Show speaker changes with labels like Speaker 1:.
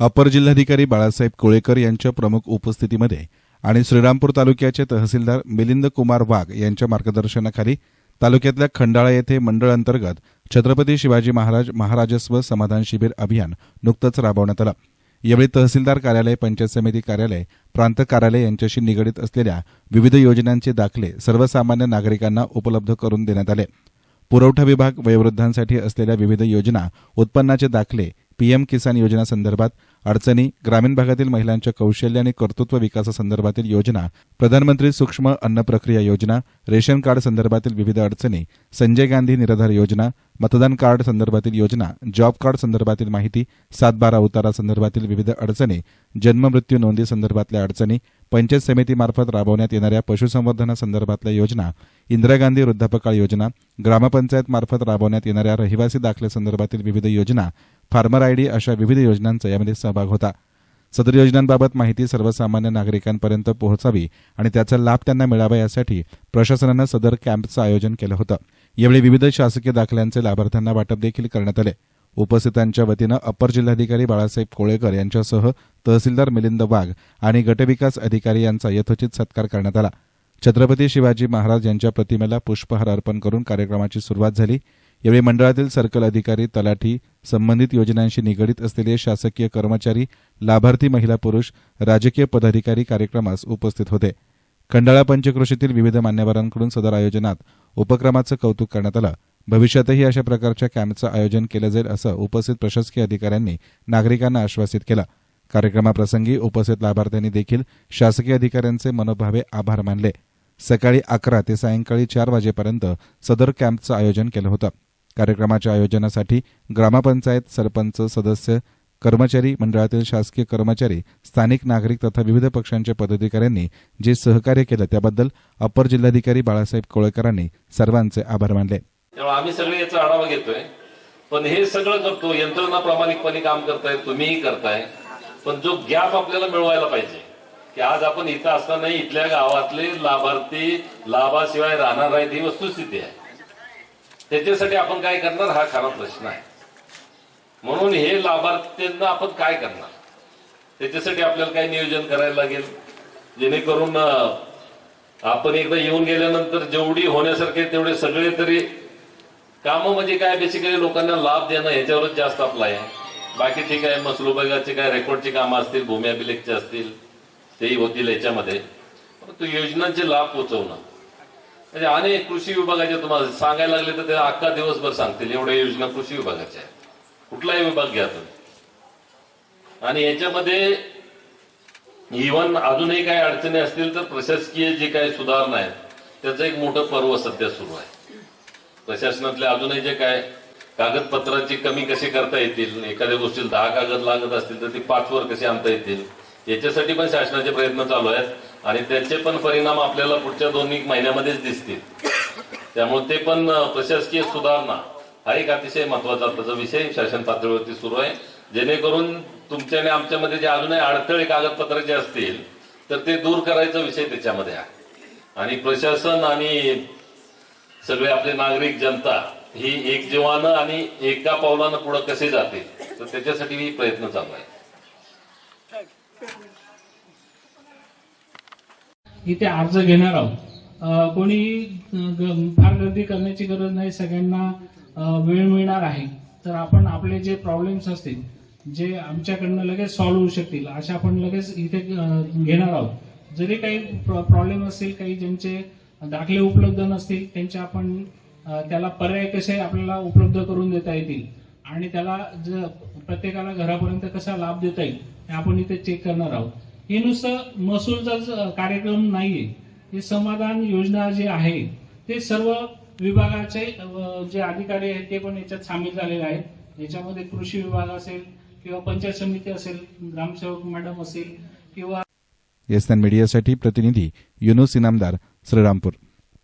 Speaker 1: अपर जिल्हाधिकारी बाळासाहेब कोळेकर यांच्या प्रमुख उपस्थितीमध्ये आणि श्रीरामपूर तालुक्याचे तहसीलदार मिलिंद कुमार वाघ यांच्या मार्गदर्शनाखाली तालुक्यातल्या खंडाळा येथे मंडळ अंतर्गत छत्रपती शिवाजी महाराज महाराजस्व समाधान शिबिर अभियान नुकतंच राबवण्यात आलं. यावेळी तहसीलदार कार्यालय पंचायत समिती कार्यालय प्रांत कार्यालय यांच्याशी निगडीत असलेल्या विविध योजनांचे दाखले सर्वसामान्य नागरिकांना उपलब्ध करून देण्यात आले. पुरवठा विभाग वयोवृद्धांसाठी असलेल्या विविध योजना उत्पन्नाचे दाखले पीएम किसान योजना संदर्भात अडचणी ग्रामीण भागातील महिलांच्या कौशल्य आणि कर्तृत्व विकासासंदर्भातील योजना प्रधानमंत्री सूक्ष्म अन्न प्रक्रिया योजना रेशन कार्ड संदर्भातील विविध अडचणी संजय गांधी निराधार योजना मतदान कार्ड संदर्भातील योजना जॉब कार्ड संदर्भातील माहिती सातबारा उतारा संदर्भातील विविध अडचणी जन्म मृत्यू नोंदी संदर्भातल्या अडचणी पंचायत समितीमार्फत राबवण्यात येणाऱ्या पशुसंवर्धनासंदर्भातल्या योजना इंदिरा गांधी वृद्धापकाळ योजना ग्रामपंचायत मार्फत राबवण्यात येणाऱ्या रहिवासी दाखल्यासंदर्भातील विविध योजना फार्मर आयडी अशा विविध योजनांचा यामध्ये सहभाग होता. सदर योजनांबाबत माहिती सर्वसामान्य नागरिकांपर्यंत पोहोचावी आणि त्याचा लाभ त्यांना मिळावा यासाठी प्रशासनानं सदर कॅम्पचं आयोजन केलं होतं. यावेळी विविध शासकीय दाखल्यांचे लाभार्थ्यांना वाटप देखील करण्यात आले. उपस्थितांच्या वतीनं अपर जिल्हाधिकारी बाळासाहेब कोळेकर यांच्यासह तहसीलदार मिलिंद वाघ आणि गटविकास अधिकारी यांचा यथोचित सत्कार करण्यात आला. छत्रपती शिवाजी महाराज यांच्या प्रतिमेला पुष्पहार अर्पण करून कार्यक्रमाची सुरुवात झाली. यावेळी मंडळातील सर्कल अधिकारी तलाठी संबंधित योजनांशी निगडीत असलेले शासकीय कर्मचारी लाभार्थी महिला पुरुष राजकीय पदाधिकारी कार्यक्रमास उपस्थित होते. खंडाळा पंचक्रोशीतील विविध मान्यवरांकडून सदर आयोजनात उपक्रमाचं कौतुक करण्यात आलं. भविष्यातही अशा प्रकारच्या कॅम्पचं आयोजन केलं जाईल असं उपस्थित प्रशासकीय अधिकाऱ्यांनी नागरिकांना आश्वासित केलं. कार्यक्रमाप्रसंगी उपस्थित लाभार्थ्यांनी देखील शासकीय अधिकाऱ्यांचे मनोभावे आभार मानले. सकाळी अकरा ते सायंकाळी चार वाजेपर्यंत सदर कॅम्पचं आयोजन केलं होतं. कार्यक्रमाच्या आयोजनासाठी ग्रामपंचायत सरपंच सदस्य कर्मचारी मंडळातील शासकीय कर्मचारी स्थानिक नागरिक तथा विविध पक्षांच्या पदाधिकाऱ्यांनी जे सहकार्य केलं त्याबद्दल अपर जिल्हाधिकारी बाळासाहेब कोळेकरांनी सर्वांचे आभार मानले.
Speaker 2: त्यामुळे आम्ही सगळे याचा आढावा घेतोय. पण हे सगळं करतो यंत्रणा प्रामाणिकपणे काम करताय तुम्हीही करताय पण जो गॅप आपल्याला मिळवायला पाहिजे की आज आपण इथं असतानाही इथल्या गावातले लाभार्थी लाभाशिवाय राहणार आहेत ही वस्तुस्थिती आहे. त्याच्यासाठी आपण काय करणार? हा खरा प्रश्न आहे. म्हणून हे लाभार्थ्यांना आपण काय करणार? त्याच्यासाठी आपल्याला काय नियोजन करायला लागेल? जेणेकरून आपण एकदा येऊन गेल्यानंतर जेवढी होण्यासारखे तेवढे सगळे तरी काम म्हणजे काय? बेसिकली लोकांना लाभ देणं याच्यावरच जास्त आपला आहे. बाकी ठीक आहे मसलुबागाचे काय रेकॉर्डची कामं असतील भूमी अभिलेखचे असतील तेही होतील याच्यामध्ये. परंतु योजनांचे लाभ पोहोचवणं म्हणजे अनेक कृषी विभागाच्या तुम्हाला सांगायला लागले तर ते अख्खा दिवसभर सांगतील. एवढ्या योजना कृषी विभागाच्या आहेत. कुठलाही विभाग घ्या तुम्ही. आणि याच्यामध्ये इव्हन अजूनही काही अडचणी असतील तर प्रशासकीय जे काही सुधारणा आहेत त्याचं एक मोठं पर्व सध्या सुरू आहे. प्रशासनातले अजूनही जे काय कागदपत्रांची कमी कशी करता येतील एखाद्या गोष्टीला दहा कागद लागत असतील तर ती पाच वर कशी आणता येतील याच्यासाठी पण शासनाचे प्रयत्न चालू आहेत. आणि त्याचे पण परिणाम आपल्याला पुढच्या दोन एक महिन्यामध्येच दिसतील. त्यामुळे ते पण प्रशासकीय सुधारणा हा एक अतिशय महत्त्वाचा त्याचा विषय शासन पातळीवरती सुरू आहे. जेणेकरून तुमच्या आणि आमच्यामध्ये जे अजूनही अडथळे कागदपत्र जे असतील तर ते दूर करायचा विषय त्याच्यामध्ये आहे. आणि प्रशासन आणि सगळे आपले नागरिक जनता ही एक जीवानं आणि एका पावलानं पुढे कसे जाते तर त्याच्यासाठी मी प्रयत्न चालू आहे.
Speaker 3: इथे अर्ज घेणार आहोत. कोणी ग- फार गर्दी करण्याची गरज नाही सगळ्यांना वेळ मिळणार आहे. तर आपण आपले जे प्रॉब्लेम्स असतील जे आमच्याकडनं लगेच सॉल्व्ह होऊ शकतील अशा आपण लगेच इथे घेणार आहोत. जरी काही प्रॉब्लेम असतील काही ज्यांचे दाखले उपलब्ध नसतील त्यांचे आपण त्याला पर्याय कसे आपल्याला उपलब्ध करून देता येतील आणि त्याला ज प्रत्येकाला घरापर्यंत कसा लाभ देता येईल हे आपण इथे चेक करणार आहोत. हे नुसतं महसूलचा कार्यक्रम नाहीये. हे समाधान योजना जे आहे ते सर्व विभागाचे जे अधिकारी आहेत ते पण याच्यात सामील झालेले आहेत. याच्यामध्ये कृषी विभाग असेल किंवा पंचायत समिती असेल ग्रामसेवक मॅडम असेल किंवा
Speaker 1: एस मीडियासाठी प्रतिनिधी युनुस इनामदार श्रीरामपूर.